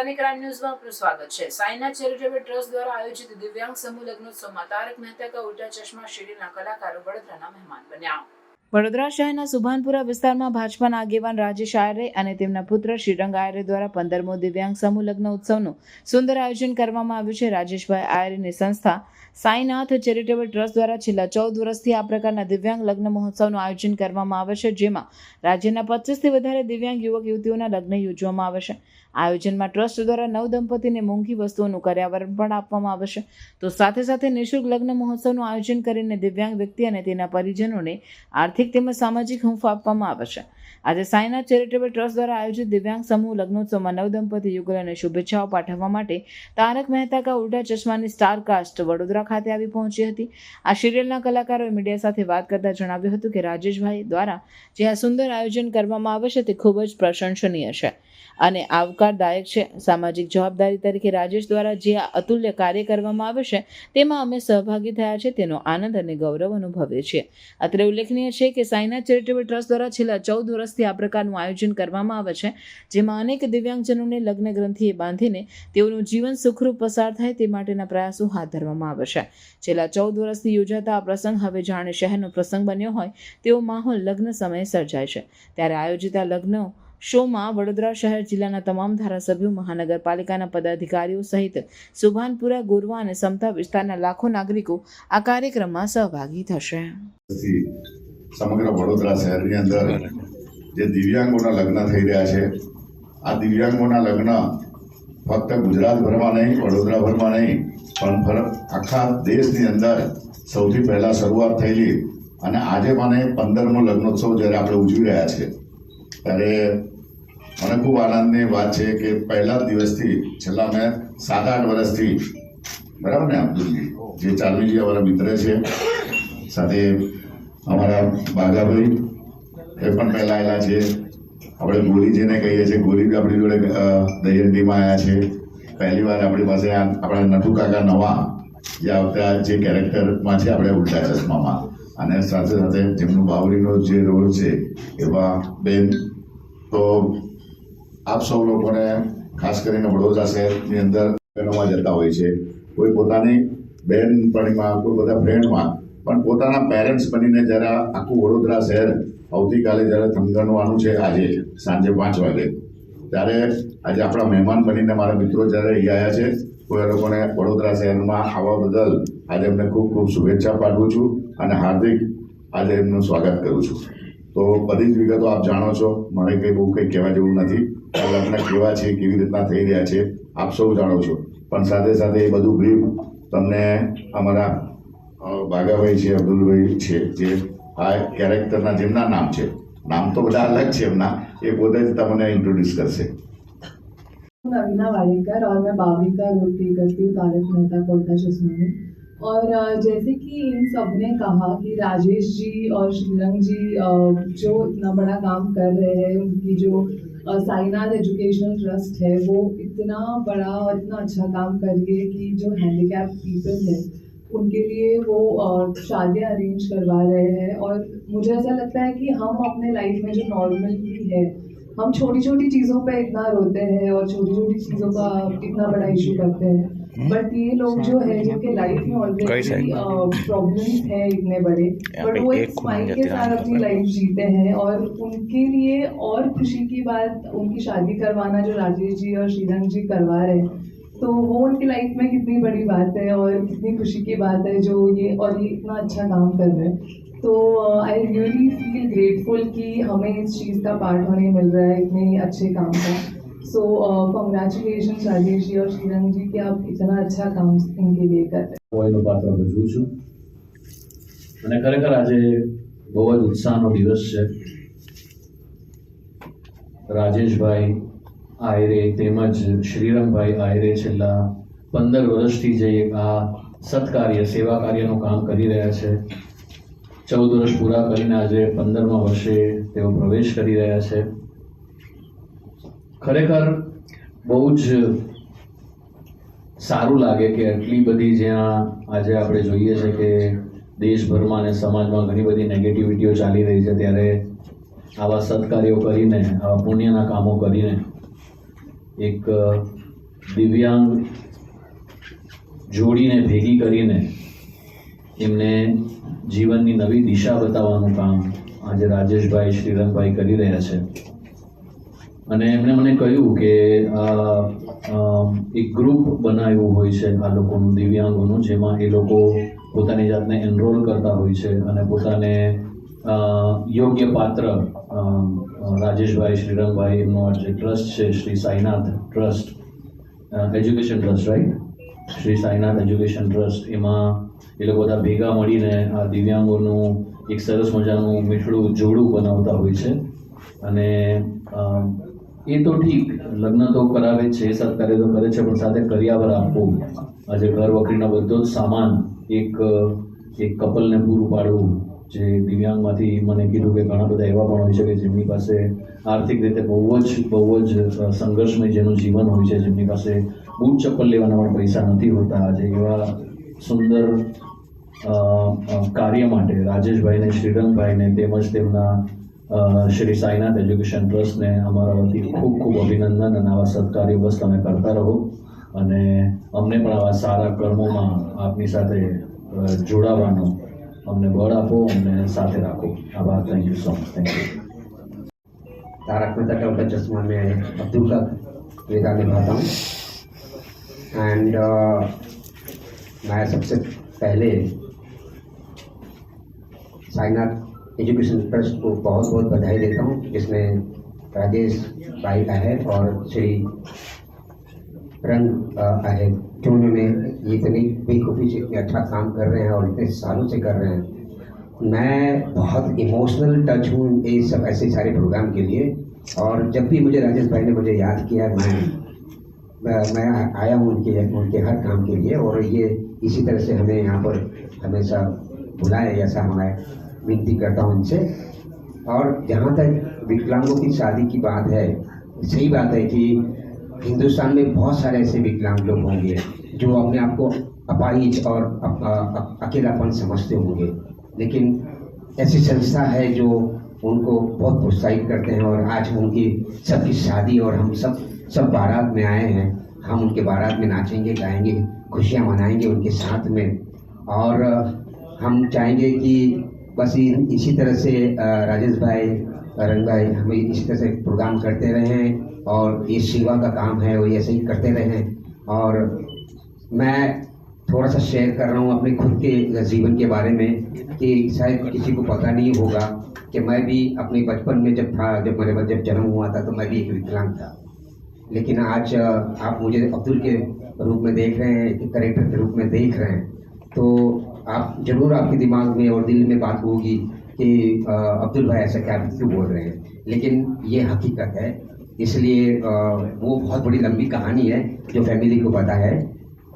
Sunny crime ન્યૂઝમાં આપનું સ્વાગત છે. સાયના ચેરિટેબલ ટ્રસ્ટ દ્વારા આયોજિત દિવ્યાંગ સમૂહ લગ્નોત્સવમાં તારક મહેતા કા ઉલ્ટા ચશ્મા શેરીના કલાકારો વડોદરાના મહેમાન બન્યા. વડોદરા શહેરના સુભાનપુરા વિસ્તારમાં ભાજપાના આગેવાન રાજેશ આયરે અને તેમના પુત્ર શ્રીરંગ આયરે દ્વારા પંદરમો દિવ્યાંગ સમૂહ લગ્ન ઉત્સવનું સુંદર આયોજન કરવામાં આવ્યું છે. રાજેશભાઈ આયરેની સંસ્થા સાઈનાથ ચેરિટેબલ ટ્રસ્ટ દ્વારા છેલ્લા ચૌદ વર્ષથી આ પ્રકારના દિવ્યાંગ લગ્ન મહોત્સવનું આયોજન કરવામાં આવે છે, જેમાં રાજ્યના પચીસથી વધારે દિવ્યાંગ યુવક યુવતીઓના લગ્ન યોજવામાં આવે છે. આયોજનમાં ટ્રસ્ટ દ્વારા નવ દંપતીને મોંઘી વસ્તુઓનું કર્યાવરણ પણ આપવામાં આવશે તો સાથે સાથે નિઃશુલ્ક લગ્ન મહોત્સવનું આયોજન કરીને દિવ્યાંગ વ્યક્તિ અને તેના પરિજનોને આર્થિક તેમજ સામાજિક હૂંફ આપવામાં આવશે આજે સાયના ચેરિટેબલ ટ્રસ્ટ દ્વારા આયોજિત દિવ્યાંગ સમૂહ લગ્નોત્સવમાં નવ દંપતી યુગલોને શુભેચ્છાઓ પાઠવવા માટે તારક મહેતા કા ઉલ્ટા ચશ્માની સ્ટારકાસ્ટ વડોદરા ખાતે આવી પહોંચી હતી. આ સિરિયલના કલાકારોએ મીડિયા સાથે વાત કરતા જણાવ્યું હતું કે રાજેશભાઈ દ્વારા જે આ સુંદર આયોજન કરવામાં આવે છે તે ખૂબ જ પ્રશંસનીય છે. અને આવકારદાયક છે. સામાજિક જવાબદારી તરીકે રાજેશ દ્વારા જે આ અતુલ્ય કાર્ય કરવામાં આવે છે, તેમાં અમે સહભાગી થયા છે, તેનો આનંદ અને ગૌરવ અનુભવીએ છીએ. અત્રે ઉલ્લેખનીય છે કે સાઈનાથ ચેરિટેબલ ટ્રસ્ટ દ્વારા છેલ્લા ચૌદ વર્ષથી આ પ્રકારનું આયોજન કરવામાં આવે છે, જેમાં અનેક દિવ્યાંગજનોને લગ્ન ગ્રંથિએ બાંધીને તેઓનું જીવન સુખરૂપ પસાર થાય તે માટેના પ્રયાસો હાથ ધરવામાં આવે છે. છેલ્લા ચૌદ વર્ષથી યોજાતા આ પ્રસંગ હવે જાણે શહેરનો પ્રસંગ બન્યો હોય તેવો માહોલ લગ્ન સમયે સર્જાય છે. ત્યારે આયોજિત આ લગ્નો શોમાં વડોદરા શહેર જિલ્લાના તમામ ધારાસભ્યો, મહાનગરપાલિકાના પદાધિકારીઓ સહિત સુભાનપુરા, ગોરવા અને સમતા વિસ્તારના લાખો નાગરિકો આ કાર્યક્રમમાં સહભાગી થશે. સમગ્ર વડોદરા શહેરની અંદર જે દિવ્યાંગોના લગ્ન થઈ રહ્યા છે, આ દિવ્યાંગોના લગ્ન ફક્ત ગુજરાતભરમાં નહીં, વડોદરાભરમાં નહીં, પણ આખા દેશની અંદર સૌથી પહેલાં શરૂઆત થયેલી અને આજે મને પંદરમો લગ્નોત્સવ જ્યારે આપણે ઉજવી રહ્યા છે ત્યારે મને ખૂબ આનંદની વાત છે કે પહેલા દિવસથી છેલ્લા મેં સાત આઠ વર્ષથી બરાબર ને અબ્દુલજી જે ચાલવીજી અમારા મિત્ર છે સાથે અમારા બાઘાભાઈ એ પણ પહેલાં આવેલા છે. આપણે ગોરી જેને કહીએ છીએ ગોરી બી આપણી જોડે અ, આવ્યા છે. પહેલી વાર આપણી પાસે આપણા નટુ કાકા નવા જે આવતા જે કેરેક્ટરમાં છે આપણે ઉલટા ચશ્મામાં. અને સાથે સાથે જેમનું બાવરીનો જે રોલ છે એવા બેન તો આપ સૌ લોકોને ખાસ કરીને વડોદરા શહેરની અંદર બહેનોમાં જતા હોય છે. કોઈ પોતાની બહેનપણીમાં, કોઈ બધા ફ્રેન્ડમાં, પણ પોતાના પેરેન્ટ્સ બનીને જ્યારે આખું વડોદરા શહેર આવતીકાલે જ્યારે થમગણવાનું છે, આજે સાંજે પાંચ વાગે, ત્યારે આજે આપણા મહેમાન બનીને મારા મિત્રો જ્યારે અહીં આવ્યા છે, કોઈ લોકોને વડોદરા શહેરમાં આવવા બદલ આજે એમને ખૂબ ખૂબ શુભેચ્છા પાઠવું છું અને હાર્દિક આજે એમનું સ્વાગત કરું છું. તો બધી જ વિગતો આપ જાણો છો. મને કંઈ બહુ કંઈ કહેવા જેવું નથી. આ લગ્ન કેવા છે કેવી રીતના થઈ રહ્યા છે આપ સૌ જાણો છો પણ સાથે સાથે એ બધું બ્રીફ તમને અમારા અ, બાગાભાઈ છે અબ્દુલભાઈ છે જે આ કેરેક્ટરના જેમના નામ છે નામ તો બધા અલગ છે એમના એ પોતે જ તમને ઇન્ટ્રોડ્યુસ કરશે नवीना वाडेकर और मैं बावी का रोल प्ले करती हूँ तारक मेहता का उल्टा चश्मा में और अ, जैसे कि इन सब ने कहा कि राजेश जी और श्रीरंग जी अ, जो इतना बड़ा काम कर रहे हैं उनकी जो अ, साईनाथ एजुकेशनल ट्रस्ट है, वो इतना बड़ा और इतना अच्छा काम कर रही है कि जो हैंडीकैप पीपल है, उनके लिए वो शादी शादियाँ अरेंज करवा रहे हैं। और मुझे ऐसा लगता है कि हम अपने लाइफ में जो नॉर्मल भी है, हम छोटी छोटी चीज़ों पे इतना रोते हैं और छोटी छोटी चीज़ों का इतना बड़ा इशू करते हैं। बट ये लोग जो है जिनके लाइफ में ऑलरेडी प्रॉब्लम्स हैं इतने बड़े बट पे वो एक स्माइल के साथ अपनी लाइफ जीते हैं और उनके लिए और खुशी की बात उनकी शादी करवाना जो राजेश जी और श्रीरंग जी करवा रहे हैं तो वो उनकी लाइफ में कितनी बड़ी बात है और कितनी खुशी की बात है जो ये और ये इतना अच्छा काम कर रहे हैं। तो आई रियली फील ग्रेटफुल कि हमें इस चीज़ का पार्ट होने मिल रहा है इतने अच्छे काम का। सो कॉन्ग्रेचुलेशन राजेश जी और श्रीरंग जी कि आप इतना अच्छा काम इनके लिए कर रहे हैं હું એનું પાત્ર ભજવું છું અને ખરેખર આજે બહુ જ ઉત્સાહનો દિવસ છે રાજેશભાઈ આયરે તેમજ શ્રીરંગભાઈ આયરે છેલ્લા પંદર વર્ષથી જે આ સત્કાર્ય સેવા કાર્યનું કામ કરી રહ્યા છે ચૌદ વર્ષ પૂરા કરીને આજે પંદરમા વર્ષે તેઓ પ્રવેશ કરી રહ્યા છે ખરેખર બહુ જ સારું લાગે કે આટલી બધી જ્યાં આજે આપણે જોઈએ છે કે દેશભરમાં અને સમાજમાં ઘણી બધી નેગેટિવિટીઓ ચાલી રહી છે, ત્યારે આવા સત્કાર્યો કરીને, આવા પુણ્યના કામો કરીને એક દિવ્યાંગ જોડીને ભેગી કરીને એમને જીવનની નવી દિશા બતાવવાનું કામ આજે રાજેશભાઈ, શ્રીરંગભાઈ કરી રહ્યા છે. અને એમણે મને કહ્યું કે એક ગ્રુપ બનાવ્યું હોય છે આ લોકોનું દિવ્યાંગોનું, જેમાં એ લોકો પોતાની જાતને એનરોલ કરતા હોય છે અને પોતાને યોગ્ય પાત્ર રાજેશભાઈ, શ્રીરંગભાઈ, એમનો જે ટ્રસ્ટ છે, Shri Sainath trust education trust right Shri Sainath education trust એમાં એ લોકો બધા ભેગા મળીને આ દિવ્યાંગોનું એક સરસ મજાનું મીઠડું જોડું બનાવતા હોય છે. અને એ તો ઠીક. લગ્ન તો કરાવે છે એ સત્કાર્ય તો કરે છે, પણ સાથે કરિયાવર આપવું. આજે ઘર વખરીનો બધો જ સામાન એક એક કપલને પૂરું પાડવું, જે દિવ્યાંગમાંથી મને કીધું કે ઘણા બધા એવા પણ હોય છે કે જેમની પાસે આર્થિક રીતે બહુ જ બહુ જ સંઘર્ષમય જેનું જીવન હોય છે, જેમની પાસે બૂટ ચપ્પલ લેવાના પણ પૈસા નથી હોતા. આજે એવા સુંદર કાર્ય માટે રાજેશભાઈને, શ્રીરંગભાઈને તેમજ તેમના શ્રી સાઈનાથ એજ્યુકેશન ટ્રસ્ટને અમારા વતી ખૂબ ખૂબ અભિનંદન અને આવા સત્કાર્યો બસ તમે કરતા રહો અને અમને પણ આવા સારા કર્મોમાં આપની સાથે અ, જોડાવાનો અમને બળ આપો અમને સાથે રાખો આભાર thank you so much thank you Taarak Mehta Ka Ooltah Chashmah में अब्दुल का किरदार निभाता हूँ एंड मैं सबसे पहले साईनाथ एजुकेशन ट्रस्ट को बहुत बहुत बधाई देता हूँ, जिसमें राजेश भाई अहर और श्री रंग अहर जो उन्होंने इतनी बेखूबी से इतने अच्छा काम कर रहे हैं और इतने सालों से कर रहे हैं। मैं बहुत इमोशनल टच हूँ ये सब, ऐसे सारे प्रोग्राम के लिए। और जब भी मुझे राजेश भाई ने मुझे याद किया, मैं मैं आया हूँ उनके उनके हर काम के लिए और ये इसी तरह से हमें यहाँ पर हमेशा बुलाए ऐसा मैं विनती करता हूँ उनसे और जहाँ तक विकलांगों की शादी की बात है, सही बात है कि हिंदुस्तान में बहुत सारे ऐसे विकलांग लोग होंगे जो अपने आप को अपाहिज और अ- अ- अ- अकेलापन समझते होंगे। लेकिन ऐसी संस्था है जो उनको बहुत प्रोत्साहित करते हैं और आज उनकी सबकी शादी और हम सब सब बारात में आए हैं। हम उनके बारात में नाचेंगे, गाएँगे, खुशियाँ मनाएँगे उनके साथ में। और हम चाहेंगे कि बस इसी तरह से राजेश भाई रंग भाई, हमें इसी तरह से प्रोग्राम करते रहें और ये सेवा का काम है, वो ऐसे ही करते रहें और मैं थोड़ा सा शेयर कर रहा हूँ अपने खुद के जीवन के बारे में कि शायद किसी को पता नहीं होगा कि मैं भी अपने बचपन में जब था, जब मेरे जब जन्म हुआ था तो मैं भी एक विकलांग था। लेकिन आज आप मुझे अब्दुल के रूप में देख रहे हैं, एक करेक्टर के रूप में देख रहे हैं। तो आप ज़रूर आपके दिमाग में और दिल में बात होगी कि अब्दुल भाई ऐसा क्या क्यों बोल रहे हैं? लेकिन ये हकीकत है। इसलिए वो बहुत बड़ी लंबी कहानी है जो फैमिली को पता है।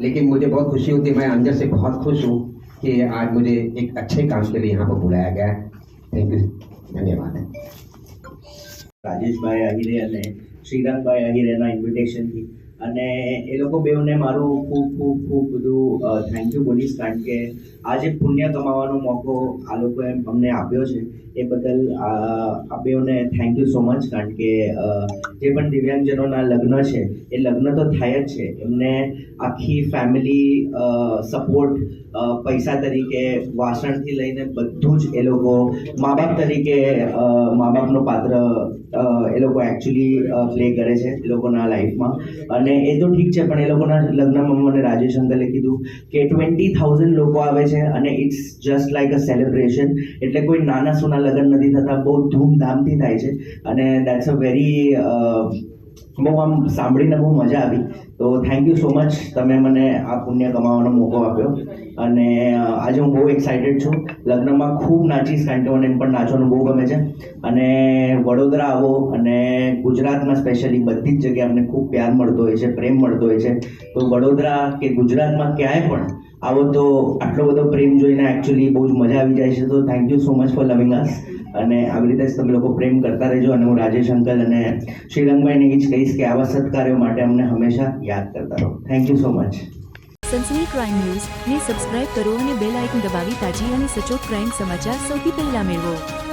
लेकिन मुझे बहुत खुशी होती है, मैं अंदर से बहुत खुश हूँ कि आज मुझे एक अच्छे काम के लिए यहाँ पर बुलाया गया। है थैंक यू धन्यवाद। राजेश भाई आगे श्रीराम भाई अहिरे इन्विटेशन की અને એ લોકો બેઉને મારું ખૂબ ખૂબ ખૂબ બધું થેન્ક યુ બોલીશ કારણ કે આ જે પુણ્ય કમાવાનો મોકો આ લોકોએ અમને આપ્યો છે, એ બદલ આ બેઉને થેન્ક યુ સો મચ કારણ કે જે પણ દિવ્યાંગજનોના લગ્ન છે, એ લગ્ન તો થાય જ છે. એમને આખી ફેમિલી સપોર્ટ પૈસા તરીકે, વાસણથી લઈને બધું જ એ લોકો મા બાપ તરીકે મા બાપનો પાત્ર એ લોકો એકચ્યુઅલી પ્લે કરે છે એ લોકોના લાઈફમાં અને એ તો ઠીક છે, પણ એ લોકોના લગ્નમાં મને રાજેશ અંકલે કીધું કે ટ્વેન્ટી થાઉઝન્ડ લોકો આવે છે અને it's just like a celebration એટલે કોઈ નાના સુના લગ્ન નથી થતા, બહુ ધૂમધામથી થાય છે. અને દેટ્સ અ વેરી બહુ આમ સાંભળીને બહુ મજા આવી. તો થેન્ક યુ સો મચ તમે મને આ પુણ્ય કમાવાનો મોકો આપ્યો. અને આજે હું બહુ એક્સાઇટેડ છું. લગ્નમાં ખૂબ નાચીશ, કારણ કે મને એમ પણ નાચવાનું બહુ ગમે છે. અને વડોદરા આવો અને ગુજરાતમાં સ્પેશિયલી બધી જ જગ્યાએ અમને ખૂબ પ્યાર મળતો હોય છે, પ્રેમ મળતો હોય છે. તો વડોદરા કે ગુજરાતમાં ક્યાંય પણ આવો તો આટલો બધો પ્રેમ જોઈને એકચ્યુઅલી બહુ જ મજા આવી જાય છે. તો thank you so much for loving us અને આવી રીતે તમે લોકો પ્રેમ કરતા રહેજો. અને હું રાજેશ અંકલ અને શ્રીરંગભાઈને એ જ કહીશ કે આવા સત્કાર્યો માટે અમને હંમેશા યાદ કરતા રહો. Thank you so much Sansani crime news ને સબસ્ક્રાઇબ કરો અને બેલ આઇકન દબાવી તાજી અને સચોટ ક્રાઇમ સમાચાર સૌથી પહેલા મેળવો.